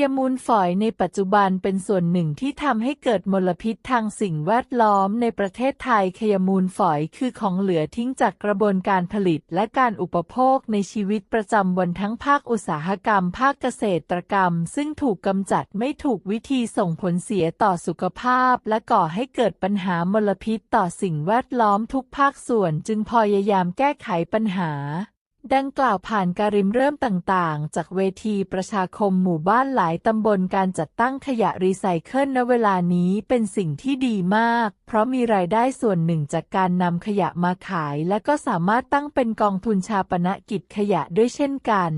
ยมูลฝอยในปัจจุบันเป็นส่วนหนึ่งที่ทำให้เกิดมลพิษทางสิ่งแวดล้อมในประเทศไทยขยมูลฝอยคือของเหลือทิ้งจากกระบวนการผลิตและการอุปโภคในชีวิตประจำวันทั้งภาคอุตสาหกรรม ภาคเกษตรกรรม ซึ่งถูกกำจัดไม่ถูกวิธีส่งผลเสียต่อสุขภาพ และก่อให้เกิดปัญหามลพิษต่อสิ่งแวดล้อมทุกภาคส่วนจึงพยายามแก้ไขปัญหา ดังกล่าวผ่านการริมเริ่มต่างๆ จากเวทีประชาคมหมู่บ้านหลายตำบลการจัดตั้งขยะรีไซเคิลณเวลานี้เป็นสิ่งที่ดีมาก เพราะมีรายได้ส่วนหนึ่งจากการนำขยะมาขาย และก็สามารถตั้งเป็นกองทุนชาปนกิจขยะด้วยเช่นกัน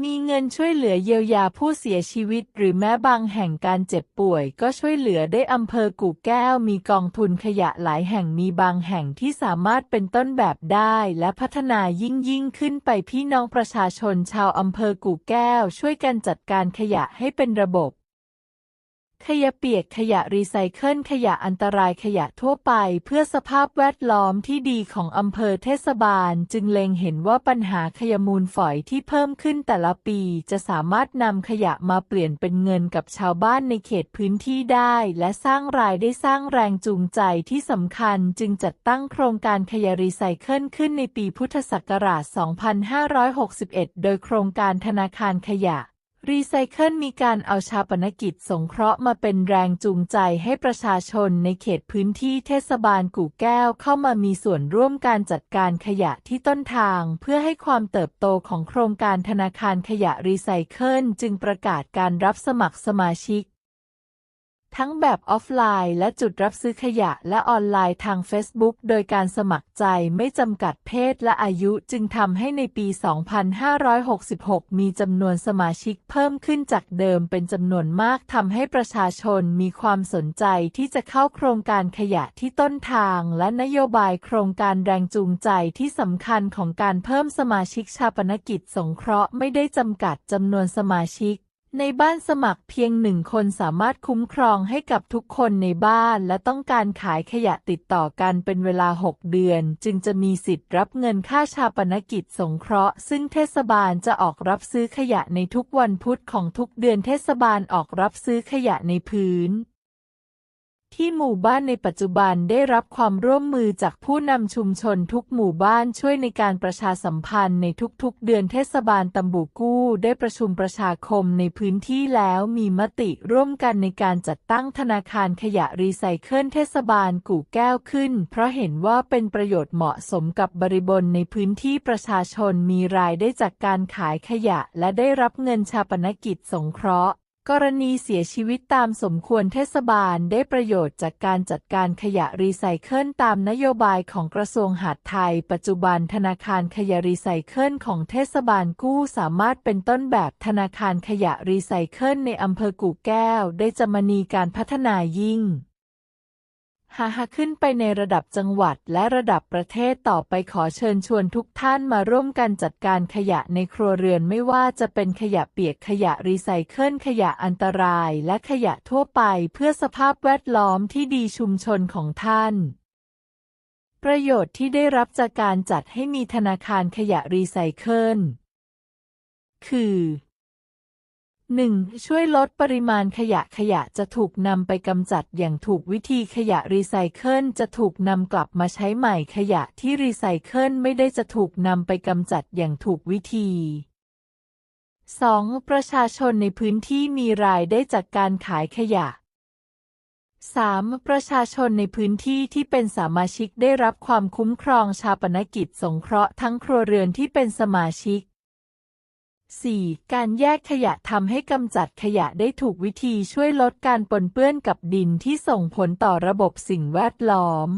มีเงินช่วยเหลือเยียวยาผู้เสียชีวิต หรือแม้บางแห่งการเจ็บป่วย ก็ช่วยเหลือได้อำเภอกู่แก้วมีกองทุนขยะหลายแห่งมีบางแห่งที่สามารถเป็นต้นแบบได้และพัฒนายิ่งยิ่งขึ้นไปพี่น้องประชาชนชาวอำเภอกู่แก้ว ช่วยกันจัดการขยะให้เป็นระบบ ขยะเปียกขยะรีไซเคิลขยะอันตรายขยะทั่วไปเพื่อสภาพแวดล้อมที่ดีของอำเภอเทศบาล จึงเล็งเห็นว่าปัญหาขยะมูลฝอยที่เพิ่มขึ้นแต่ละปี จะสามารถนำขยะมาเปลี่ยนเป็นเงินกับชาวบ้านในเขตพื้นที่ได้ และสร้างรายได้สร้างแรงจูงใจที่สำคัญจึงจัดตั้งโครงการขยะรีไซเคิลขึ้นในปีพุทธศักราช 2561 โดยโครงการธนาคารขยะ รีไซเคิลมีการเอาชาปนกิจสงเคราะห์มาเป็นแรงจูงใจให้ประชาชนในเขตพื้นที่เทศบาลกู่แก้วเข้ามามีส่วนร่วมการจัดการขยะที่ต้นทาง เพื่อให้ความเติบโตของโครงการธนาคารขยะรีไซเคิลจึงประกาศการรับสมัครสมาชิก ทั้งแบบออฟไลน์และจุดรับซื้อขยะและออนไลน์ทาง Facebook โดยการสมัครใจไม่จำกัดเพศและอายุจึงทำให้ในปี 2566 มีจำนวนสมาชิกเพิ่มขึ้นจากเดิมเป็นจำนวนมากทำให้ประชาชนมีความสนใจที่จะเข้าโครงการขยะที่ต้นทางและนโยบายโครงการแรงจูงใจที่สำคัญของการเพิ่มสมาชิกชาปนกิจสงเคราะห์ไม่ได้จำกัดจำนวนสมาชิก ในบ้านสมัครเพียงหนึ่งคนสามารถคุ้มครองให้กับทุกคนในบ้านและต้องการขายขยะติดต่อกันเป็นเวลา 6 เดือน จึงจะมีสิทธิ์รับเงินค่าชาปนกิจสงเคราะห์ ซึ่งเทศบาลจะออกรับซื้อขยะในทุกวันพุธของทุกเดือนเทศบาลออกรับซื้อขยะในพื้น ที่หมู่บ้านในปัจจุบันได้รับความร่วมมือจากผู้นำชุมชนทุกหมู่บ้านช่วยในการประชาสัมพันธ์ในทุกๆ เดือนเทศบาลตำบูกู้ได้ประชุมประชาคมในพื้นที่แล้วมีมติร่วมกันในการจัดตั้งธนาคารขยะรีไซเคิลเทศบาลกู่แก้วขึ้น เพราะเห็นว่าเป็นประโยชน์เหมาะสมกับบริบทในพื้นที่ประชาชนมีรายได้จากการขายขยะ และได้รับเงินชาปนกิจสงเคราะห์ กรณีเสียชีวิตตามสมควรเทศบาลได้ประโยชน์จากการจัดการขยะรีไซเคิลตามนโยบายของกระทรวงหาดไทย ปัจจุบันธนาคารขยะรีไซเคิลของเทศบาลกู้สามารถเป็นต้นแบบธนาคารขยะรีไซเคิลในอำเภอกู่แก้ว ได้จะมณีการพัฒนายิ่ง หาหาขึ้นไปในระดับจังหวัดและระดับประเทศต่อไปขอเชิญชวนทุกท่านมาร่วมกันจัดการขยะในครัวเรือนไม่ว่าจะเป็นขยะเปียกขยะรีไซเคิลขยะอันตรายและขยะทั่วไปเพื่อสภาพแวดล้อมที่ดีชุมชนของท่าน ประโยชน์ที่ได้รับจากการจัดให้มีธนาคารขยะรีไซเคิลคือ 1. ช่วยลดปริมาณขยะขยะจะถูกนำไปกำจัดอย่างถูกวิธีขยะรีไซเคิลจะถูกนำกลับมาใช้ใหม่ขยะที่รีไซเคิลไม่ได้จะถูกนำไปกำจัดอย่างถูกวิธี 2. ประชาชนในพื้นที่มีรายได้จากการขายขยะ 3. ประชาชนในพื้นที่ที่เป็นสมาชิกได้รับความคุ้มครองชาปนกิจสงเคราะห์ทั้งครัวเรือนที่เป็นสมาชิก 4. การแยกขยะทำให้กำจัดขยะได้ถูกวิธีช่วยลดการปนเปื้อนกับดินที่ส่งผลต่อระบบสิ่งแวดล้อม